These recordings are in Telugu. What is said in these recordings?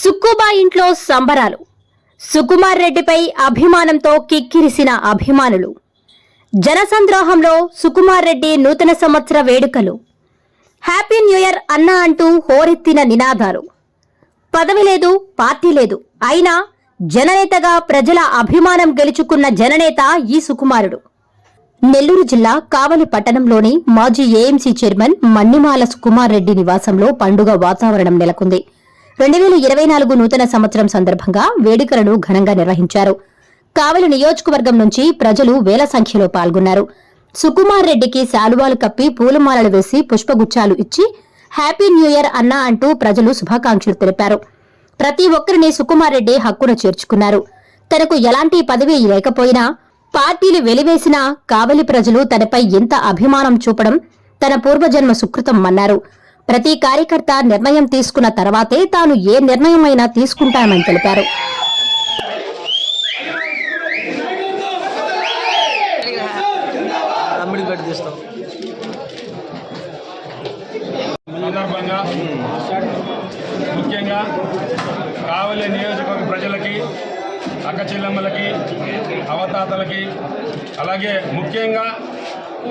సుక్కుబా ఇంట్లో సంబరాలు. సుకుమార్ రెడ్డిపై అభిమానంతో కిక్కిరిసిన అభిమానులు. జనసంద్రోహంలో సుకుమార్ రెడ్డి నూతన సంవత్సర వేడుకలు. హ్యాపీ న్యూ ఇయర్ అన్నా అంటూ హోరెత్తిన నినాదాలు. పదవి లేదు పార్టీ లేదు. అయినా జననేతగా ప్రజల అభిమానం గెలుచుకున్న జననేత ఈ సుకుమారుడు. నెల్లూరు జిల్లా కావలి పట్టణంలోని మాజీ ఏఎంసీ చైర్మన్ మన్నిమాల సుకుమార్ రెడ్డి నివాసంలో పండుగ వాతావరణం నెలకొంది. రెండు వేల ఇరవై నాలుగు నూతన సంవత్సరం సందర్భంగా వేడుకలను ఘనంగా నిర్వహించారు. కావలి నియోజకవర్గం నుంచి ప్రజలు వేల సంఖ్యలో పాల్గొన్నారు. సుకుమార్ రెడ్డికి శాలువాలు కప్పి పూలమాలలు వేసి పుష్పగుచ్చాలు ఇచ్చి హ్యాపీ న్యూ ఇయర్ అన్నా అంటూ ప్రజలు శుభాకాంక్షలు తెలిపారు. ప్రతి ఒక్కరిని సుకుమార్ రెడ్డి హక్కున చేర్చుకున్నారు. తనకు ఎలాంటి పదవి లేకపోయినా పార్టీలు వెలివేసినా కావలి ప్రజలు తనపై ఎంత అభిమానం చూపడం తన పూర్వజన్మ సుకృతం అన్నారు. ప్రతి కార్యకర్త నిర్ణయం తీసుకున్న తర్వాతే తాను ఏ నిర్ణయమైనా తీసుకుంటానని తెలిపారు. సందర్భంగా ముఖ్యంగా కావలి నియోజకవర్గ ప్రజలకి అక్క చెల్లెమ్మలకి అవతాతలకి అలాగే ముఖ్యంగా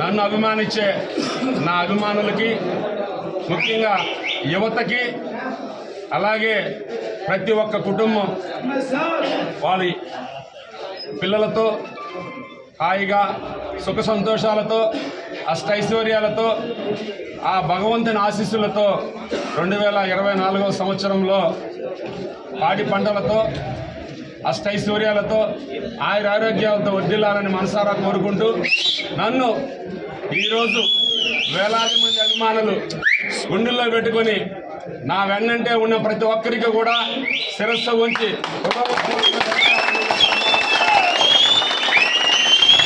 నన్ను అభిమానించే నా అభిమానులకి ముఖ్యంగా యువతకి అలాగే ప్రతి ఒక్క కుటుంబం వారి పిల్లలతో హాయిగా సుఖ సంతోషాలతో అష్టైశ్వర్యాలతో ఆ భగవంతుని ఆశీస్సులతో రెండు వేల ఇరవై నాలుగవ సంవత్సరంలో పాడి పంటలతో అష్టైశ్వర్యాలతో ఆయుర ఆరోగ్యాలతో వర్ధిల్లాలని మనసారా కోరుకుంటూ నన్ను ఈరోజు వేలాది మంది అభిమానులు గుండెల్లో పెట్టుకొని నా వెన్నంటే ఉన్న ప్రతి ఒక్కరికి కూడా శిరస్సు ఉంచి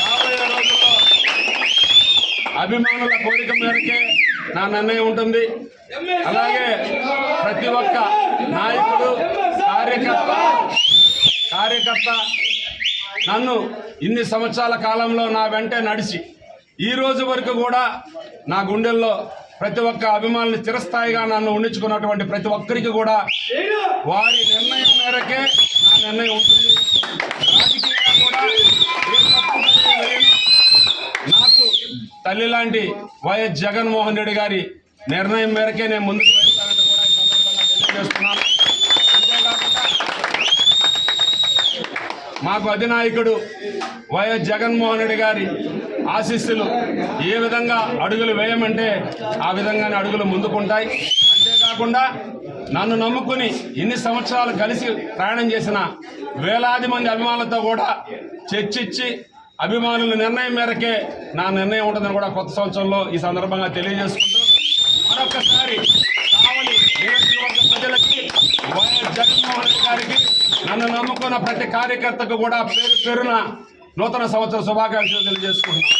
రాబోయే రోజుల్లో అభిమానుల కోరిక మేరకే నా నిర్ణయం ఉంటుంది. అలాగే ప్రతి ఒక్క నాయకుడు కార్యకర్త కార్యకర్త నన్ను ఇన్ని సంవత్సరాల కాలంలో నా వెంటే నడిచి ఈ రోజు వరకు కూడా నా గుండెల్లో ప్రతి ఒక్క అభిమానులు చిరస్థాయిగా నన్ను ఉండించుకున్నటువంటి ప్రతి ఒక్కరికి కూడా వారి నిర్ణయం మేరకే నా నిర్ణయం ఉంటుంది. రాజకీయంగా కూడా నాకు తల్లి లాంటి వైఎస్ జగన్మోహన్ రెడ్డి గారి నిర్ణయం మేరకే నేను ముందుకు వెళ్తానని కూడా తెలియజేస్తున్నాను. మాకు అధినాయకుడు వైఎస్ జగన్మోహన్ రెడ్డి గారి ఆశీస్సులు ఏ విధంగా అడుగులు వేయమంటే ఆ విధంగానే అడుగులు ముందుకుంటాయి. అంతేకాకుండా నన్ను నమ్ముకుని ఇన్ని సంవత్సరాలు కలిసి ప్రయాణం చేసిన వేలాది మంది అభిమానులతో కూడా చర్చించి అభిమానుల నిర్ణయం మేరకే నా నిర్ణయం ఉంటుందని కూడా కొత్త సంవత్సరంలో ఈ సందర్భంగా తెలియజేసుకుంటూ మరొకసారి కావలి నియోజకవర్గ ప్రజలకి వైఎస్ జగన్మోహన్ రెడ్డి గారికి నన్ను నమ్ముకున్న ప్రతి కార్యకర్తకు కూడా పేరు పేరున నూతన సంవత్సర శుభాకాంక్షలు తెలియజేసుకుంటున్నాం